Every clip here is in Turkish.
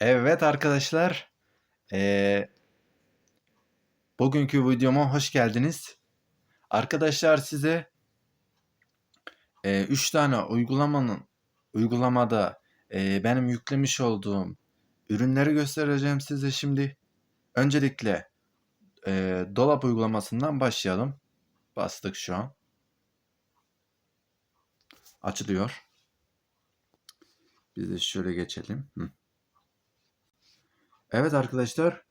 Evet arkadaşlar, eee, bugünkü videoma hoş geldiniz. Arkadaşlar size eee 3 tane uygulamanın uygulamada eee, benim yüklemiş olduğum ürünleri göstereceğim size şimdi. Öncelikle eee, dolap uygulamasından başlayalım. Bastık şu an. Açılıyor. Biz de şöyle geçelim. Hı. Evet arkadaşlar,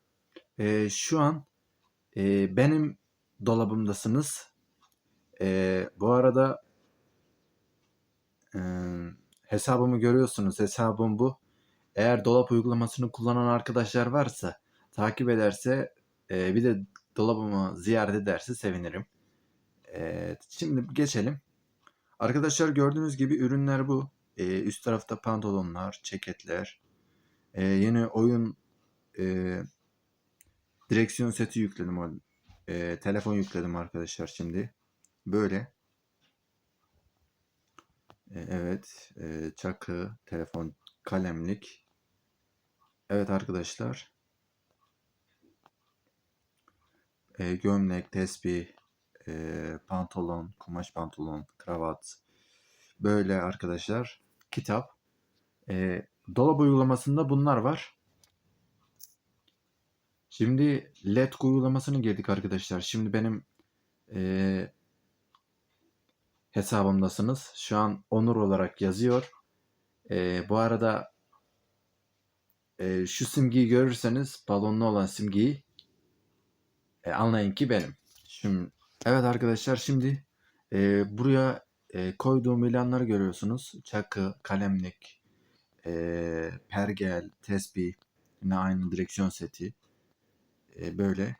eee, şu an eee, benim dolabımdasınız. Eee, bu arada eee, hesabımı görüyorsunuz. Hesabım bu. Eğer dolap uygulamasını kullanan arkadaşlar varsa, takip ederse, eee, bir de dolabımı ziyaret ederse sevinirim. Eee, şimdi geçelim. Arkadaşlar gördüğünüz gibi ürünler bu. Eee, üst tarafta pantolonlar, ceketler, eee, yeni oyun eee, direksiyon seti yükledim. eee, telefon yükledim arkadaşlar şimdi. Böyle. E, Evet, e, çakı, telefon, kalemlik. Evet arkadaşlar, e, gömlek, tesbih, e, pantolon, kumaş pantolon, kravat. Böyle arkadaşlar, kitap. E, dolap uygulamasında bunlar var. Şimdi Letgo uygulamasını girdik arkadaşlar. Şimdi benim e, hesabımdasınız. Şu an Onur olarak yazıyor. E, bu arada e, şu simgeyi görürseniz balonlu olan simgeyi e, anlayın ki benim. Şimdi evet arkadaşlar şimdi e, buraya e, koyduğum ilanları görüyorsunuz. Çakı, kalemlik, e, pergel, tesbih, yine aynı direksiyon seti. E, böyle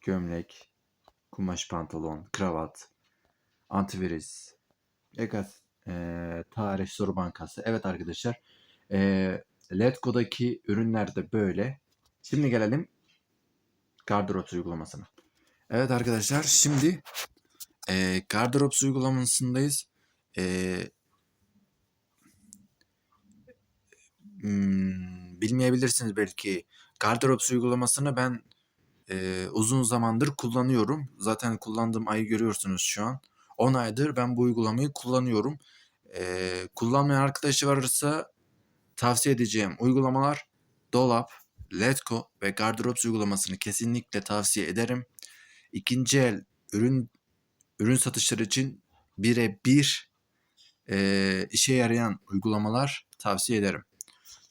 gömlek, kumaş pantolon, kravat, antivirüs, Egas, e, tarih soru bankası. Evet arkadaşlar. E, Letgo'daki ürünler de böyle. Şimdi gelelim Gardrops uygulamasına. Evet arkadaşlar şimdi e, Gardrops uygulamasındayız. E, bilmeyebilirsiniz belki. Gardrops uygulamasını ben e, uzun zamandır kullanıyorum. Zaten kullandığım ayı görüyorsunuz şu an. 10 aydır ben bu uygulamayı kullanıyorum. E, kullanmayan arkadaşı varsa tavsiye edeceğim uygulamalar Dolap, Letgo ve Gardrops uygulamasını kesinlikle tavsiye ederim. İkinci el ürün ürün satışları için birebir e, işe yarayan uygulamalar tavsiye ederim.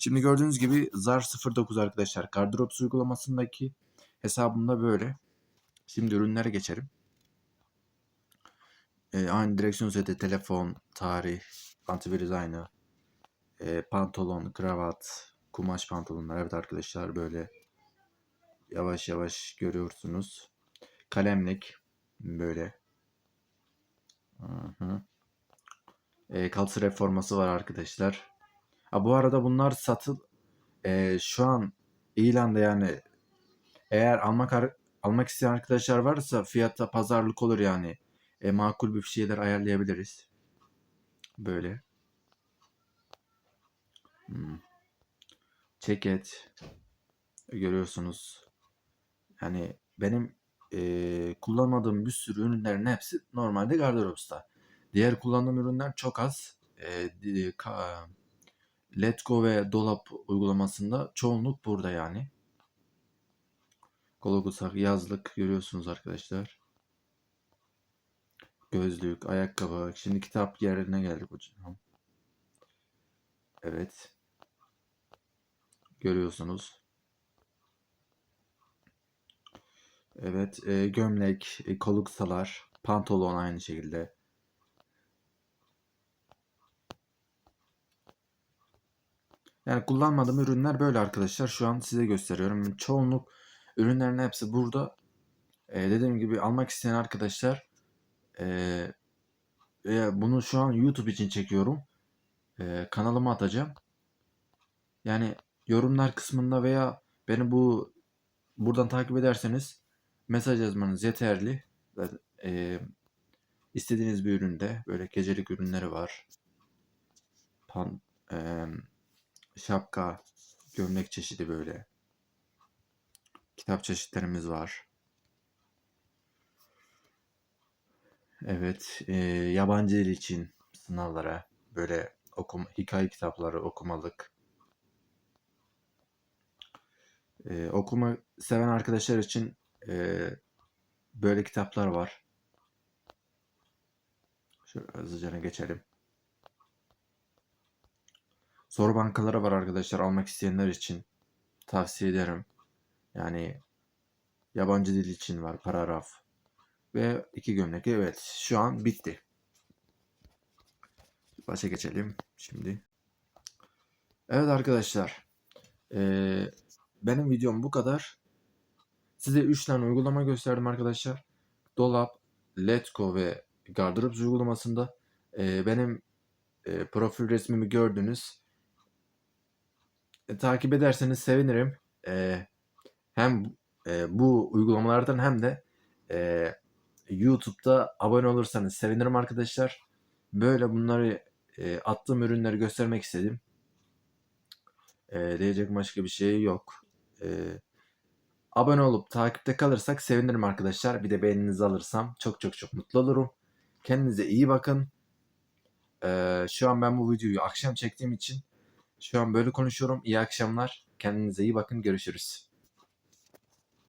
Şimdi gördüğünüz gibi Zar 09 arkadaşlar Gardrops uygulamasındaki hesabımda böyle. Şimdi ürünlere geçelim. E, aynı direksiyon seti, telefon, tarih, antivirüs aynı. E, pantolon, kravat, kumaş pantolonlar. Evet arkadaşlar böyle yavaş yavaş görüyorsunuz. Kalemlik böyle. Hı hı. E, kalça reforması var arkadaşlar. Ha, bu arada bunlar satıl e, şu an ilanda yani eğer almak almak isteyen arkadaşlar varsa fiyatta pazarlık olur yani. E, makul bir şeyler ayarlayabiliriz. Böyle. Hmm. Ceket görüyorsunuz. Yani benim eee, kullanmadığım bir sürü ürünlerin hepsi normalde Garderops'ta. Diğer kullandığım ürünler çok az. Di- ka- Letgo ve Dolap uygulamasında çoğunluk burada yani. Kologusak yazlık görüyorsunuz arkadaşlar. Gözlük, ayakkabı. Şimdi kitap yerine geldik hocam. Evet. Görüyorsunuz. Evet, e, gömlek, e, koluksalar, pantolon aynı şekilde. Yani kullanmadığım ürünler böyle arkadaşlar. Şu an size gösteriyorum. Çoğunluk ürünlerin hepsi burada. E, dediğim gibi almak isteyen arkadaşlar e, e, bunu şu an YouTube için çekiyorum. E, kanalıma atacağım. Yani yorumlar kısmında veya beni bu buradan takip ederseniz mesaj yazmanız yeterli. Ve, e, istediğiniz bir üründe böyle gecelik ürünleri var. Pan, e, şapka, Gömlek çeşidi böyle. Kitap çeşitlerimiz var. Evet, eee, yabancı dil için sınavlara böyle okuma, hikaye kitapları okumalık. Eee, okuma seven arkadaşlar için eee, böyle kitaplar var. Şöyle hızlıca geçelim. Soru bankaları var arkadaşlar almak isteyenler için tavsiye ederim. Yani yabancı dil için var paragraf ve iki gömlek. Evet şu an bitti. Başa geçelim şimdi. Evet arkadaşlar. eee, benim videom bu kadar. Size 3 tane uygulama gösterdim arkadaşlar. Dolap, Letgo ve Gardırop uygulamasında eee, benim eee, profil resmimi gördünüz. E, takip ederseniz sevinirim. Eee, hem eee, bu uygulamalardan hem de eee, YouTube'da abone olursanız sevinirim arkadaşlar. Böyle bunları eee, attığım ürünleri göstermek istedim. Eee, diyecek başka bir şey yok. Eee, abone olup takipte kalırsak sevinirim arkadaşlar. Bir de beğeninizi alırsam çok çok çok mutlu olurum. Kendinize iyi bakın. Eee, şu an ben bu videoyu akşam çektiğim için şu an böyle konuşuyorum. İyi akşamlar. Kendinize iyi bakın. Görüşürüz.